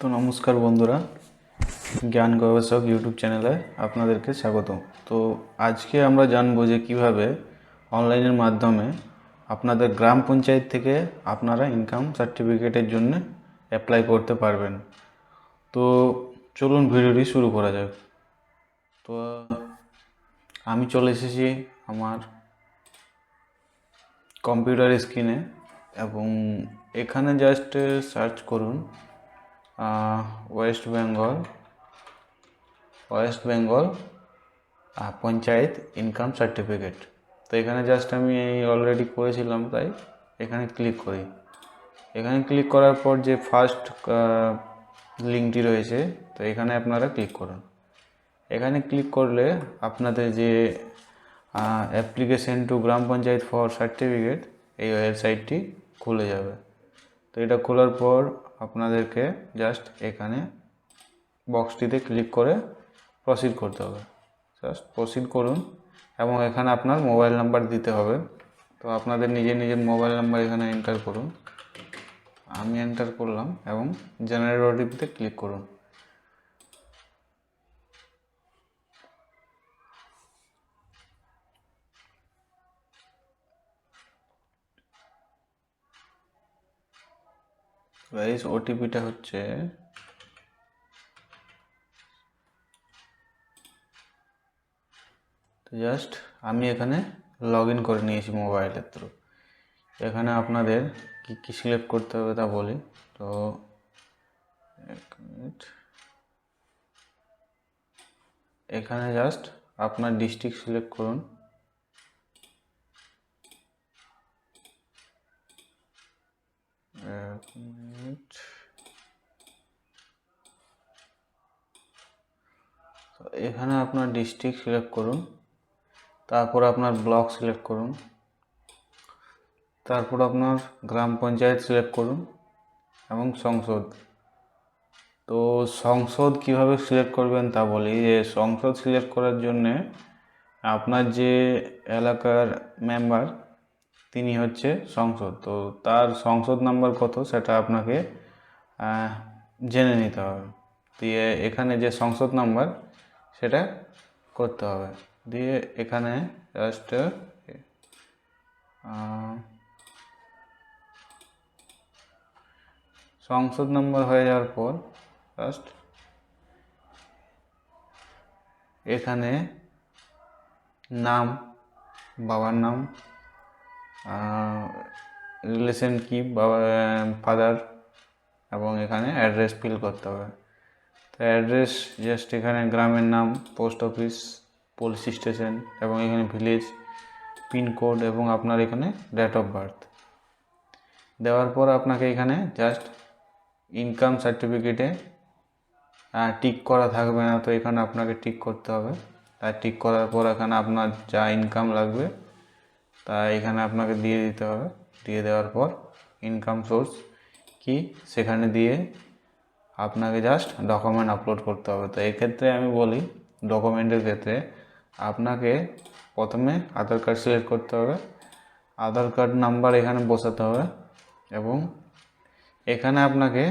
তো নমস্কার বন্ধুরা, জ্ঞান গবেষক ইউটিউব চ্যানেলে আপনাদেরকে স্বাগত। তো আজকে আমরা জানব যে কীভাবে অনলাইনের মাধ্যমে আপনাদের গ্রাম পঞ্চায়েত থেকে আপনারা ইনকাম সার্টিফিকেটের জন্য অ্যাপ্লাই করতে পারবেন। তো চলুন ভিডিওটি শুরু করা যাক। তো আমি চলে এসেছি আমার কম্পিউটার স্ক্রিনে এবং এখানে জাস্ট সার্চ করুন West Bengal West Bengal panchayat income certificate তো এখানে জাস্ট আমি অলরেডি করেছিলাম তাই এখানে ক্লিক করি। এখানে ক্লিক করার পর যে ফার্স্ট লিঙ্কটি রয়েছে, তো এখানে আপনারা ক্লিক করুন। এখানে ক্লিক করলে আপনাদের যে application to gram panchayat for certificate এই ওয়েবসাইটটি খুলে যাবে। তো এটা খোলার পর আপনাদেরকে জাস্ট এখানে বক্সটিতে ক্লিক করে প্রসিড করতে হবে। জাস্ট প্রসিড করুন এবং এখানে আপনার মোবাইল নাম্বার দিতে হবে। তো আপনাদের নিজের নিজের মোবাইল নাম্বার এখানে এন্টার করুন। আমি এন্টার করলাম এবং জেনারেল ওটিপিতে ক্লিক করুন। গাইস ওটিপিটা হচ্ছে? তো জাস্ট আমি এখানে লগ ইন করে নিয়েছি মোবাইলের থ্রু এখানে আপনাদের কী কী সিলেক্ট করতে হবে তা বলি। তো এক মিনিট এখানে জাস্ট আপনার ডিস্ট্রিক্ট সিলেক্ট করুন। এক তো এখানে আপনার ডিস্ট্রিক্ট সিলেক্ট করুন। তারপর আপনার ব্লক সিলেক্ট করুন। তারপর আপনার গ্রাম পঞ্চায়েত সিলেক্ট করুন এবং সংসদ। তো, সংসদ কীভাবে সিলেক্ট করবেন তা বলি। যে, সংসদ সিলেক্ট করার জন্যে আপনার যে এলাকার মেম্বার তিনি হচ্ছে সংসদ। তো তার সংসদ নাম্বার কত সেটা আপনাকে জেনে নিতে হবে। দিয়ে এখানে যে সংসদ নাম্বার সেটা করতে হবে। দিয়ে এখানে জাস্ট সংসদ নাম্বার হয়ে যাওয়ার পর জাস্ট এখানে নাম, বাবার নাম রিলেশন কি বাবা ফাদার এবং এখানে অ্যাড্রেস ফিল করতে হবে। তো অ্যাড্রেস জাস্ট এখানে গ্রামের নাম পোস্ট অফিস পুলিশ স্টেশন এবং এখানে ভিলেজ পিনকোড এবং আপনার এখানে ডেট অফ বার্থ দেওয়ার পর আপনাকে এখানে জাস্ট ইনকাম সার্টিফিকেটে টিক করা থাকবে না, তো এখানে আপনাকে টিক করতে হবে। তাই টিক করার পর এখানে আপনার যা ইনকাম লাগবে তা এখানে আপনাকে দিয়ে দিতে হবে। দিয়ে দেওয়ার পর ইনকাম সোর্স কি? সেখানে দিয়ে আপনাকে জাস্ট ডকুমেন্ট আপলোড করতে হবে। তো এক্ষেত্রে আমি বলি ডকুমেন্টের ক্ষেত্রে আপনাকে প্রথমে আধার কার্ড সিলেক্ট করতে হবে। আধার কার্ড নাম্বার এখানে বসাতে হবে এবং এখানে আপনাকে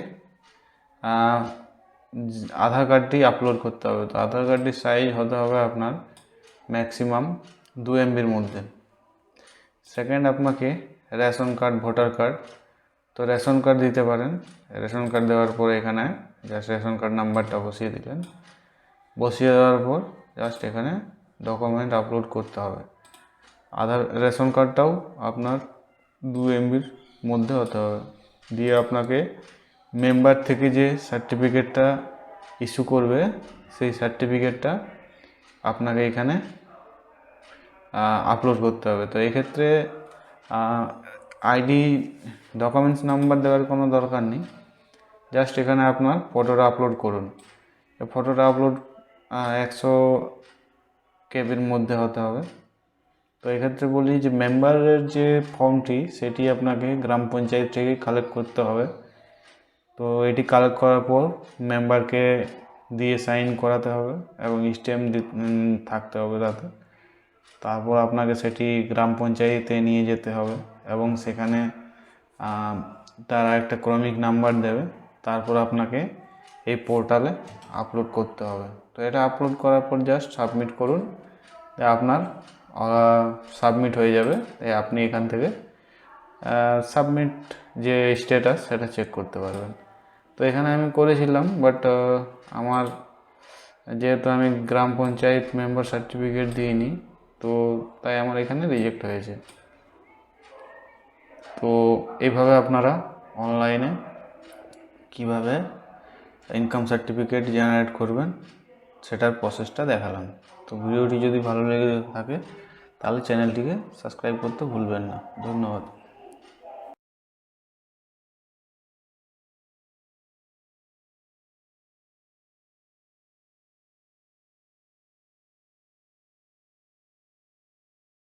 আধার কার্ডটি আপলোড করতে হবে। তো আধার কার্ডটির সাইজ হতে হবে আপনার ম্যাক্সিমাম দু এমবির মধ্যে। সেকেন্ড আপনাকে রেশন কার্ড, ভোটার কার্ড। তো রেশন কার্ড দিতে পারেন। রেশন কার্ড দেওয়ার পর এখানে জাস্ট রেশন কার্ড নাম্বারটা বসিয়ে দিলেন। বসিয়ে দেওয়ার পর জাস্ট এখানে ডকুমেন্ট আপলোড করতে হবে। আধার, রেশন কার্ডটাও আপনার দু এমবির মধ্যে হতে হবে। দিয়ে আপনাকে মেম্বার থেকে যে সার্টিফিকেটটা ইস্যু করবে, সেই সার্টিফিকেটটা আপনাকে এখানে আপলোড করতে হবে। তো এক্ষেত্রে আইডি ডকুমেন্টস নাম্বার দেওয়ার কোনো দরকার নেই। জাস্ট এখানে আপনার ফটোটা আপলোড করুন। ফটোটা আপলোড একশো কেবির মধ্যে হতে হবে। তো এক্ষেত্রে বলি যে মেম্বারের যে ফর্মটি সেটি আপনাকে গ্রাম পঞ্চায়েত থেকে কালেক্ট করতে হবে। তো এটি কালেক্ট করার পর মেম্বারকে দিয়ে সাইন করাতে হবে এবং স্ট্যাম্প থাকতে হবে তাতে। তারপর আপনাকে সেটি গ্রাম পঞ্চায়েতে নিয়ে যেতে হবে এবং সেখানে তারা একটা ক্রমিক নাম্বার দেবে। তারপর আপনাকে এই পোর্টালে আপলোড করতে হবে। তো এটা আপলোড করার পর জাস্ট সাবমিট করুন। আপনার সাবমিট হয়ে যাবে। দিয়ে আপনি এখান থেকে সাবমিট যে স্ট্যাটাস সেটা চেক করতে পারবেন। তো এখানে আমি করেছিলাম, বাট আমার যেহেতু আমি গ্রাম পঞ্চায়েত মেম্বার সার্টিফিকেট দিইনি তো তাই আমার এখানে রিজেক্ট হয়েছে। তো এইভাবে আপনারা অনলাইনে কীভাবে ইনকাম সার্টিফিকেট জেনারেট করবেন, সেটার প্রসেসটা দেখালাম। তো ভিডিওটি যদি ভালো লেগে থাকে, তাহলে চ্যানেলটিকে সাবস্ক্রাইব করতে ভুলবেন না। ধন্যবাদ।